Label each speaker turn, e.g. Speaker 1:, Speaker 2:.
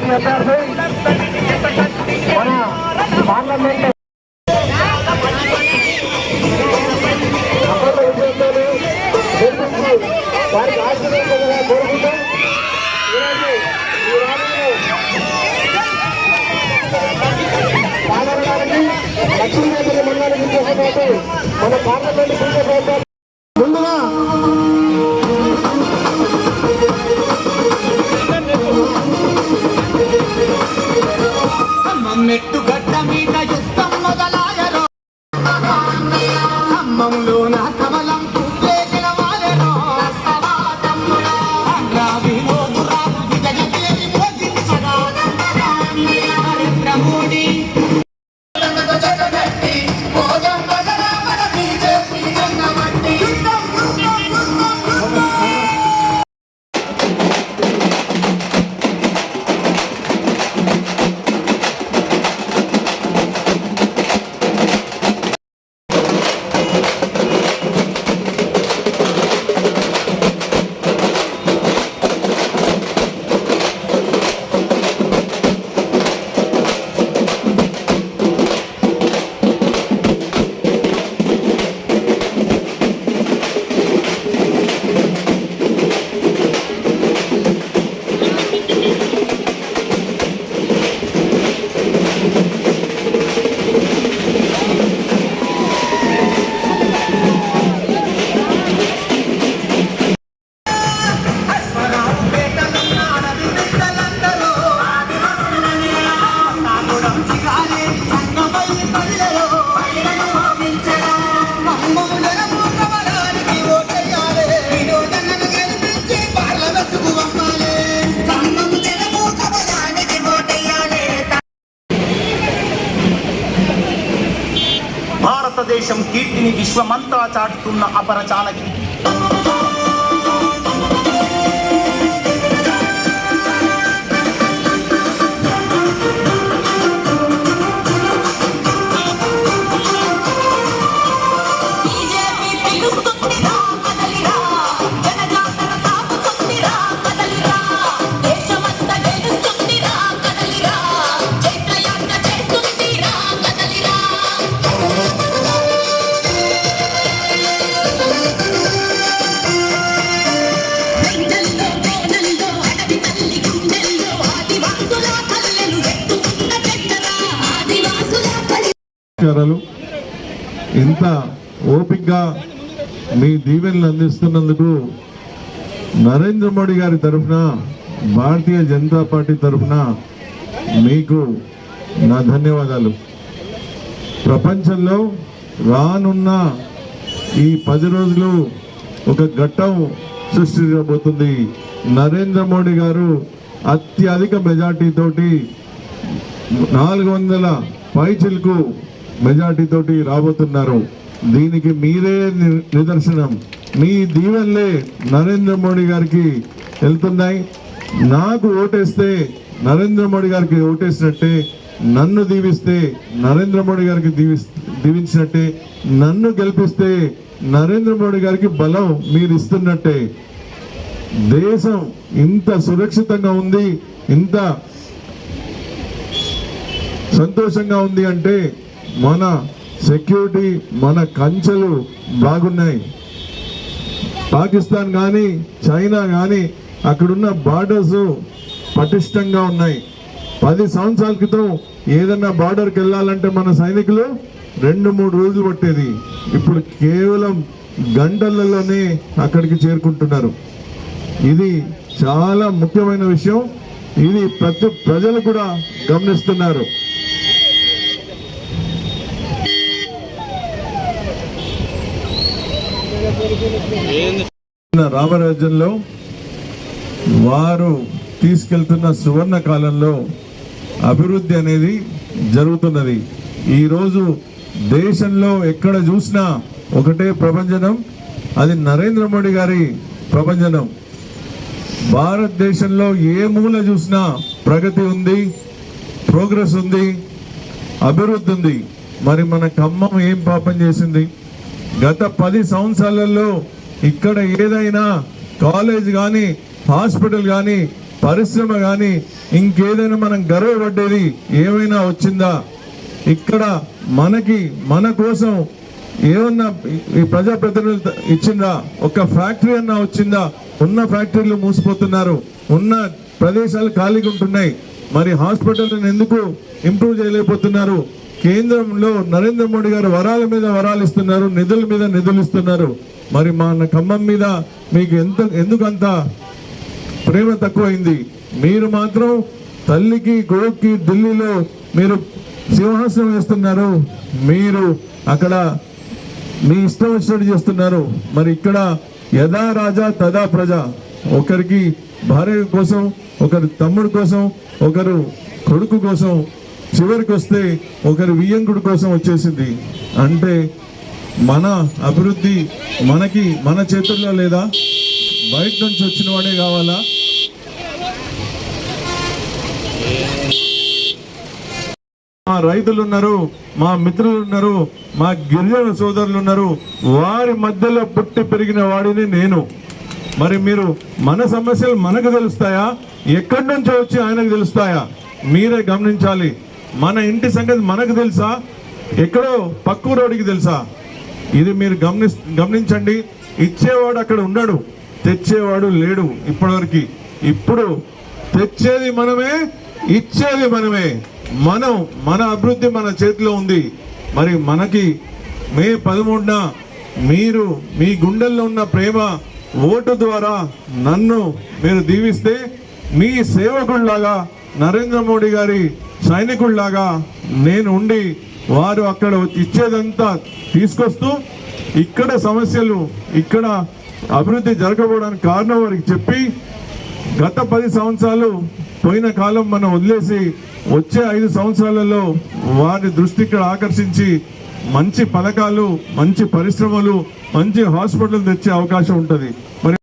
Speaker 1: Party అభ్యర్థి మన parliament అఖండ వారికి ఆశీర్వదించాలని కోరుకుంటూ ఈరోజు ఈ పాల్గొనడానికి లక్ష్మీదేవి మండలానికి మన పార్లమెంట్ బీజేపీ
Speaker 2: మెట్టు గడ్డ మీద విశ్వమంతా చాటుతున్న అపరచాలకి
Speaker 3: బీజేపీ
Speaker 4: నమస్కారాలు ఇంత ఓపిక్గా మీ దీవెనలు అందిస్తున్నందుకు నరేంద్ర మోడీ గారి తరఫున భారతీయ జనతా పార్టీ తరఫున మీకు నా ధన్యవాదాలు. ప్రపంచంలో రానున్న ఈ పది రోజులు ఒక ఘట్టం సృష్టించబోతుంది. నరేంద్ర మోడీ గారు అత్యధిక మెజార్టీతోటి నాలుగు వందల పైచిలకు మెజార్టీ తోటి రాబోతున్నారు. దీనికి మీరే నిదర్శనం. మీ దీవెనలే నరేంద్ర మోడీ గారికి వెళ్తున్నాయి. నాకు ఓటేస్తే నరేంద్ర మోడీ గారికి ఓటేసినట్టే నన్ను దీవిస్తే నరేంద్ర మోడీ గారికి దీవి దీవించినట్టే నన్ను గెలిపిస్తే నరేంద్ర మోడీ గారికి బలం మీరు ఇస్తున్నట్టే దేశం ఇంత సురక్షితంగా ఉంది ఇంత సంతోషంగా ఉంది అంటే మన సెక్యూరిటీ మన కంచెలు బాగున్నాయి. పాకిస్తాన్ కానీ చైనా కానీ అక్కడున్న బార్డర్స్ పటిష్టంగా ఉన్నాయి. పది సంవత్సరాల క్రితం ఏదన్నా బార్డర్కి వెళ్ళాలంటే మన సైనికులు రెండు మూడు రోజులు పట్టేది. ఇప్పుడు కేవలం గంటలలోనే అక్కడికి చేరుకుంటున్నారు. ఇది చాలా ముఖ్యమైన విషయం. ఇది ప్రతి ప్రజలు కూడా గమనిస్తున్నారు. రామరాజ్యంలో వారు తీసుకెళ్తున్న సువర్ణ కాలంలో అభివృద్ధి అనేది జరుగుతున్నది. ఈరోజు దేశంలో ఎక్కడ చూసినా ఒకటే ప్రపంచనం అది నరేంద్ర మోడీ గారి ప్రపంచనం భారతదేశంలో ఏ మూల చూసినా ప్రగతి ఉంది ప్రోగ్రెస్ ఉంది అభివృద్ధి ఉంది. మరి మన ఖమ్మం ఏం పాపం చేసింది? గత పది సంవత్సరాలలో ఇక్కడ ఏదైనా కాలేజ్ కానీ హాస్పిటల్ కానీ పరిశ్రమ కానీ ఇంకేదైనా మనం గర్వపడ్డేది ఏమైనా వచ్చిందా? ఇక్కడ మనకి మన కోసం ఏమన్నా ఈ ప్రజాప్రతినిధులు ఇచ్చిందా ఒక ఫ్యాక్టరీ అన్నా వచ్చిందా? ఉన్న ఫ్యాక్టరీలు మూసిపోతున్నారు. ఉన్న ప్రదేశాలు ఖాళీగా ఉంటున్నాయి. మరి హాస్పిటల్ని ఎందుకు ఇంప్రూవ్ చేయలేకపోతున్నారు? కేంద్రంలో నరేంద్ర మోడీ గారు వరాల మీద వరాలు ఇస్తున్నారు నిధుల మీద నిధులు ఇస్తున్నారు. మరి మన ఖమ్మం మీద మీకు ఎంత ఎందుకంత ప్రేమ తక్కువైంది? మీరు మాత్రం తల్లికి కొడుక్కి ఢిల్లీలో మీరు సింహాసనం వేస్తున్నారు. మీరు అక్కడ మీ ఇష్టం వచ్చినట్టు చేస్తున్నారు. మరి ఇక్కడ యథా రాజా తదా ప్రజ. ఒకరికి భార్య కోసం ఒకరు తమ్ముడు కోసం ఒకరు కొడుకు కోసం చివరికి వస్తే ఒకరి వియ్యంకుడు కోసం వచ్చేసింది. అంటే మన అభివృద్ధి మనకి మన చేతుల్లో లేదా? బయట నుంచి వచ్చిన వాడే కావాలా? మా రైతులు ఉన్నారు మా మిత్రులు ఉన్నారు మా గిరిజన సోదరులు ఉన్నారు. వారి మధ్యలో పుట్టి పెరిగిన వాడిని నేను. మరి మీరు మన సమస్యలు మనకు తెలుస్తాయా? ఎక్కడి నుంచో వచ్చి ఆయనకు తెలుస్తాయా? మీరే గమనించాలి. మన ఇంటి సంగతి మనకు తెలుసా? ఎక్కడో పక్కూరోడికి తెలుసా? ఇది మీరు గమని గమనించండి. ఇచ్చేవాడు అక్కడ ఉన్నాడు తెచ్చేవాడు లేడు ఇప్పటివరకు. ఇప్పుడు తెచ్చేది మనమే ఇచ్చేది మనమే. మనం మన అభివృద్ధి మన చేతిలో ఉంది. మరి మనకి మే పదమూడున మీరు మీ గుండెల్లో ఉన్న ప్రేమ ఓటు ద్వారా నన్ను మీరు దీవిస్తే మీ సేవకుల్లాగా నరేంద్ర మోడీ గారి సైనికుల్లాగా నేను ఉండి వారు అక్కడ ఇచ్చేదంతా తీసుకొస్తూ ఇక్కడ సమస్యలు ఇక్కడ అభివృద్ధి జరగకపోవడానికి కారణం వారికి చెప్పి గత పది సంవత్సరాలు పోయిన కాలం మనం వదిలేసి వచ్చే ఐదు సంవత్సరాలలో వారి దృష్టి ఇక్కడ ఆకర్షించి మంచి పథకాలు మంచి పరిశ్రమలు మంచి హాస్పిటల్ తెచ్చే అవకాశం ఉంటుంది. మరి